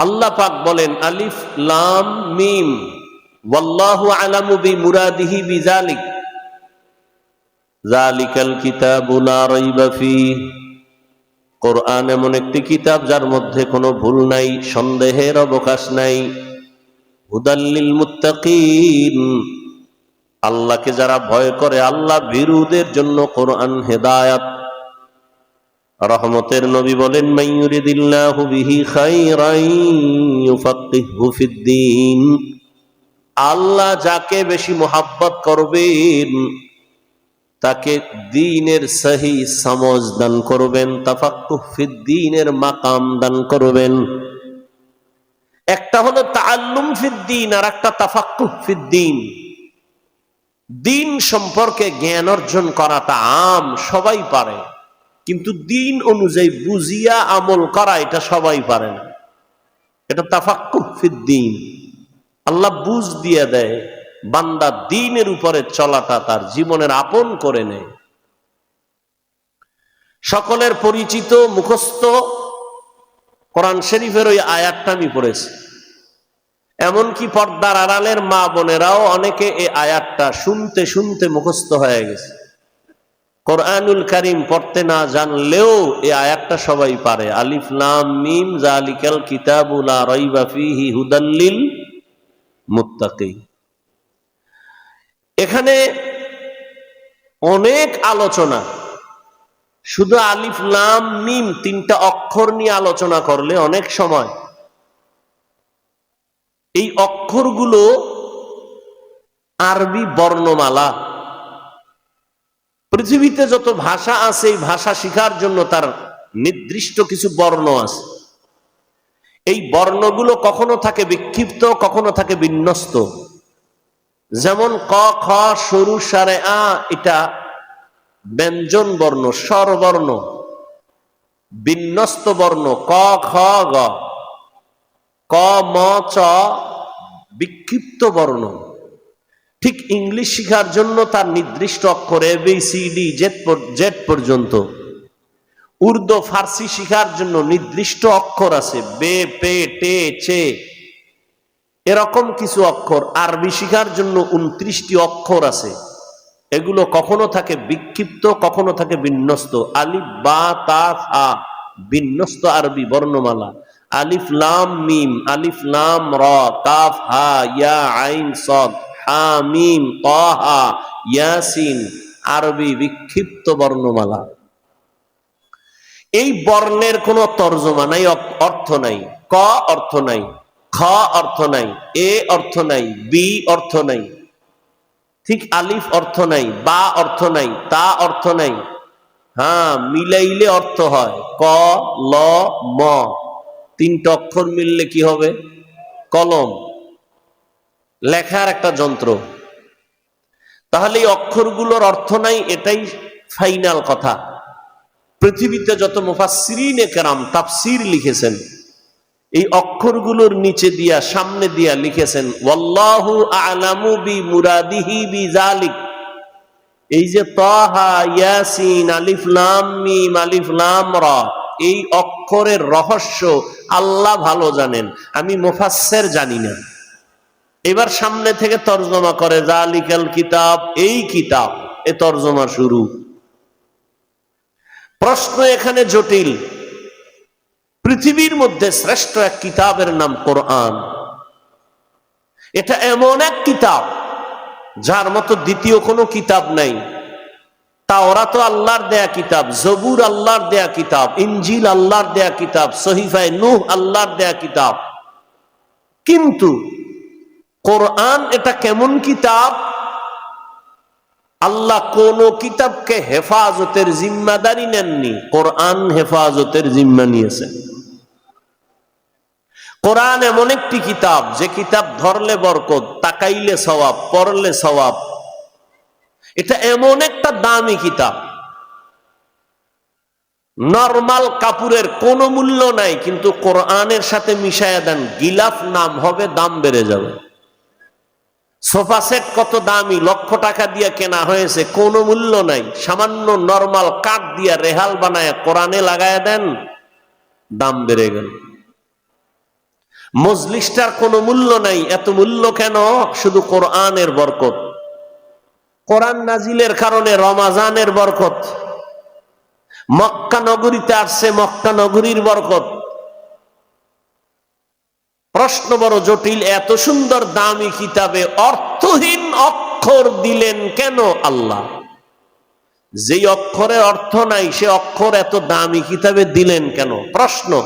আল্লাহ পাক বলেন, আলিফ, লাম, মিম, ওয়াল্লাহু আলামু বি মুরাদিহি বিজালিক। জালিকাল কিতাবু লা রাইবা ফীহ। কোরআন এমন একটি কিতাব যার মধ্যে কোনো ভুল নাই, সন্দেহের অবকাশ নাই। হুদাল্লিল মুত্তাকিন। আল্লাহকে যারা ভয় করে, আল্লাহ বিরুদের জন্য কোরআন হেদায়াত রহমতের নবী বলেন আল্লাহ যাকে বেশি মোহাব্বত করবেন, তাকে দিনের সহি সমজ দান করবেন, তাফাক্কুহ ফিদ্দিনের মাকাম দান করবেন। একটা হলো তাআল্লুম ফিদ্দিন, আর একটা তাফাক্কুহ ফিদ্দিন। দিন সম্পর্কে জ্ঞান অর্জন করাটা আম, সবাই পারে। কিন্তু দিন অনুযায়ী বুঝিয়া আমল করা, এটা সবাই পারে না। এটা তাফাক্কুহ ফিদ্দিন আল্লাহ বুঝ দিয়ে দেয়, বান্দা দিনের উপরে চলাটা তার জীবনের আপন করে নেয়। সকলের পরিচিত, মুখস্থ, কোরআন শরীফের ওই আয়াতটা আমি পড়েছি। এমনকি পর্দার আড়ালের মা বোনেরাও অনেকে এই আয়াতটা শুনতে শুনতে মুখস্থ হয়ে গেছে। কোরআনুল কারিম পড়তে না জানলেও এই আয়াতটা সবাই পারে। আলিফ, লাম, মিম জালিকাল কিতাবুলা রাইবা ফিহি হুদাল্লিল মুত্তাকিন। এখানে অনেক আলোচনা। শুধু আলিফ, লাম, মিম তিনটা অক্ষর নিয়ে আলোচনা করলে অনেক সময়। এই অক্ষরগুলো আরবি বর্ণমালা। পৃথিবীতে যত ভাষা আছে, এই ভাষা শিখার জন্য তার নির্দিষ্ট কিছু বর্ণ আছে। এই বর্ণগুলো কখনো থাকে বিক্ষিপ্ত, কখনো থাকে বিন্যস্ত। যেমন ক, খ, সরু, সারে, আ, এটা ব্যঞ্জন বর্ণ, স্বরবর্ণ। বিন্যস্ত বর্ণ, ক, খ, গ। ক, ম, চ, বিক্ষিপ্ত বর্ণ। ঠিক ইংলিশ শিখার জন্য তার নির্দিষ্ট অক্ষর A B C D Z Z পর্যন্ত। উর্দু, ফার্সি শিখার জন্য নির্দিষ্ট অক্ষর আছে। বে, পে, টে, চে। এরকম কিছু অক্ষর। আরবি শিখার জন্য উনত্রিশটি অক্ষর আছে। এগুলো কখনো থাকে বিক্ষিপ্ত, কখনো থাকে বিন্যস্ত। আলিফ, বা, তা, ফা। বিন্যস্ত আরবি বর্ণমালা। আলিফ, লাম, মিম। আলিফ, লাম, র, কাফ, হা, ইয়া, আইন, সদ। হা মিম তহা, ইয়াসিন, আরবি বিক্ষিপ্ত বর্ণমালা। এই বর্ণের কোনো তর্জমা নাই অর্থ নাই। ক অর্থ নাই, খ অর্থ নাই, এ অর্থ নাই, বি অর্থ নাই। ঠিক আলিফ অর্থ নাই, বা অর্থ নাই, তা অর্থ নাই। হ্যাঁ মিলাইলে অর্থ হয়। ক, ল, ম। তিনটা অক্ষর মিললে কি হবে? কলম। লেখার একটা যন্ত্র। তাহলে এই অক্ষরগুলোর অর্থ নাই, এটাই ফাইনাল কথা। পৃথিবীতে যত মুফাসসিরিন কেরাম তাফসির লিখেছেন, এই অক্ষরগুলোর নিচে দিয়া, সামনে দিয়া লিখেছেন এই যে এই অক্ষরের রহস্য আল্লাহ ভালো জানেন, আমি মুফাসসির জানি না। এবার সামনে থেকে তর্জমা করে, জালিকাল কিতাব এই কিতাব এ তর্জমা শুরু। প্রশ্ন এখানে জটিল। পৃথিবীর মধ্যে শ্রেষ্ঠ এক কিতাবের নাম কোরআন। এটা এমন এক কিতাব, যার মতো দ্বিতীয় কোনো কিতাব নাই। তা ওরা তো আল্লাহর দেয়া কিতাব, জবুর আল্লাহর দেয়া কিতাব ইঞ্জিল আল্লাহর দেয়া কিতাব, সহিফায় নূহ আল্লাহর দেয়া কিতাব। কিন্তু কোরআন এটা কেমন কিতাব? আল্লাহ কোন কিতাবকে হেফাজতের জিম্মাদারি নেননি, কোরআন হেফাজতের জিম্মা নিয়েছেন কোরআন এমন একটি কিতাব, যে কিতাব ধরলে বরকত, তাকাইলে সবাব পড়লে সবাব এটা এমন একটা দামি কিতাব। নর্মাল কাপুরের কোনো মূল্য নাই, কিন্তু কোরআনের সাথে মিশাইয়া দেন, গিলাফ নাম হবে, দাম বেড়ে যাবে। সোফা সেট কত দামি, লক্ষ টাকা দিয়ে কেনা হয়েছে, কোনো মূল্য নাই। সামান্য নর্মাল কাঠ দিয়ে রেহাল বানায় কোরআনে লাগায় দেন, দাম বেড়ে গেল। মজলিসটার কোনো মূল্য নাই, এত মূল্য কেন? শুধু কোরআনের বরকত। কোরআন নাজিলের কারণে রমাজানের বরকত। মক্কা নগরীতে আসছে, মক্কা নগরীর বরকত। প্রশ্ন বড় জটিল, এত সুন্দর দামি কিতাবে অর্থহীন অক্ষর দিলেন কেন আল্লাহ? যেই অক্ষরের অর্থ নাই, সে অক্ষর এত দামি কিতাবে দিলেন কেন? প্রশ্ন।